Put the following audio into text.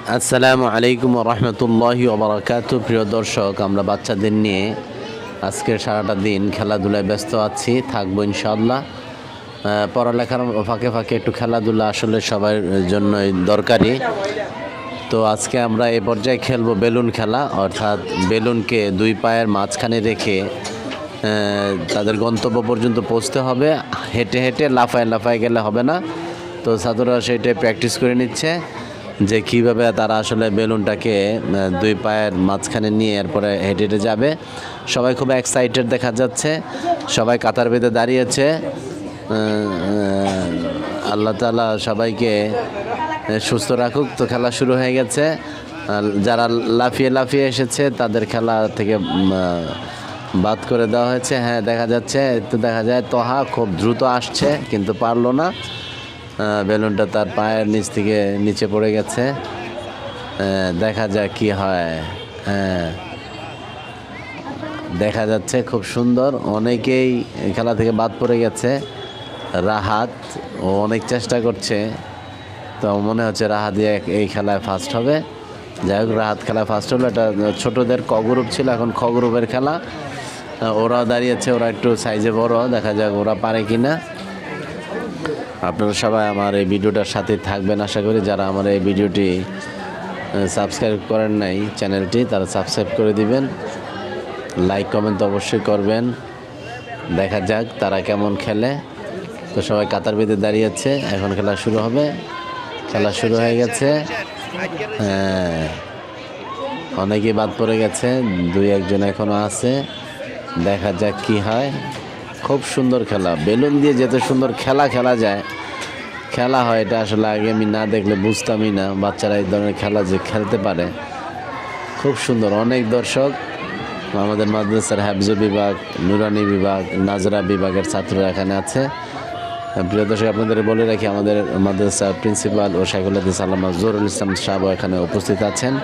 আসসালামু আলাইকুম রহমতুল্লাহি ওবরাকাত প্রিয় দর্শক, আমরা বাচ্চাদের নিয়ে আজকের সারাটা দিন খেলাধুলায় ব্যস্ত আছি, থাকব ইনশাল্লাহ পড়ালেখার ফাঁকে ফাঁকে একটু খেলাধুলা আসলে সবার জন্যই দরকারি। তো আজকে আমরা এ পর্যায়ে খেলব বেলুন খেলা, অর্থাৎ বেলুনকে দুই পায়ের মাঝখানে রেখে তাদের গন্তব্য পর্যন্ত পৌঁছতে হবে। হেঁটে হেঁটে লাফায় লাফায় গেলে হবে না। তো ছাত্ররা সেটাই প্র্যাকটিস করে নিচ্ছে। যে কীভাবে তারা আসলে বেলুনটাকে দুই পায়ের মাঝখানে নিয়ে এরপরে হেঁটে হেঁটে যাবে। সবাই খুব এক্সাইটেড দেখা যাচ্ছে। সবাই কাতার বেঁধে দাঁড়িয়েছে। আল্লাহ তালা সবাইকে সুস্থ রাখুক। তো খেলা শুরু হয়ে গেছে। যারা লাফিয়ে লাফিয়ে এসেছে, তাদের খেলা থেকে বাদ করে দেওয়া হয়েছে। হ্যাঁ দেখা যাচ্ছে। তো দেখা যায়, তোহা খুব দ্রুত আসছে, কিন্তু পারল না। বেলুনটা তার পায়ের নিচ থেকে নিচে পড়ে গেছে। দেখা যাক কি হয়। হ্যাঁ। দেখা যাচ্ছে খুব সুন্দর। অনেকেই খেলা থেকে বাদ পড়ে গেছে। রাহাত, ও অনেক চেষ্টা করছে। তো মনে হচ্ছে রাহাত এই খেলায় ফার্স্ট হবে। যাই হোক, রাহাত খেলায় ফার্স্ট হলো। এটা ছোটোদের ক গ্রুপ ছিল, এখন খ গ্রুপের খেলা। ওরাও দাঁড়িয়েছে, ওরা একটু সাইজে বড়। দেখা যাক ওরা পারে কি না আপনারা সবাই আমার এই ভিডিওটার সাথে থাকবেন আশা করি। যারা আমার এই ভিডিওটি সাবস্ক্রাইব করেন নাই চ্যানেলটি, তারা সাবস্ক্রাইব করে দিবেন। লাইক কমেন্ট অবশ্যই করবেন। দেখা যাক তারা কেমন খেলে। তো সবাই কাতার বেঁধে দাঁড়িয়েছে এখন খেলা শুরু হবে। খেলা শুরু হয়ে গেছে। হ্যাঁ। অনেকেই বাদ পড়ে গেছে। দুই একজন এখনও আছে। দেখা যাক কি হয়। খুব সুন্দর খেলা। বেলুন দিয়ে যেতে সুন্দর খেলা খেলা যায়। খেলা হয়, এটা আসলে আগে আমি না দেখলে বুঝতামই না। বাচ্চারা এই ধরনের খেলা যে খেলতে পারে, খুব সুন্দর। অনেক দর্শক, আমাদের মাদ্রাসার হাফজু বিভাগ, নুরানি বিভাগ, নাজরা বিভাগের ছাত্ররা এখানে আছে। প্রিয় দর্শক, আপনাদের বলে রাখি, আমাদের মাদ্রাসার প্রিন্সিপাল ও শাইকুল হাদিস আল্লামা জহুরুল ইসলাম সাহেব এখানে উপস্থিত আছেন।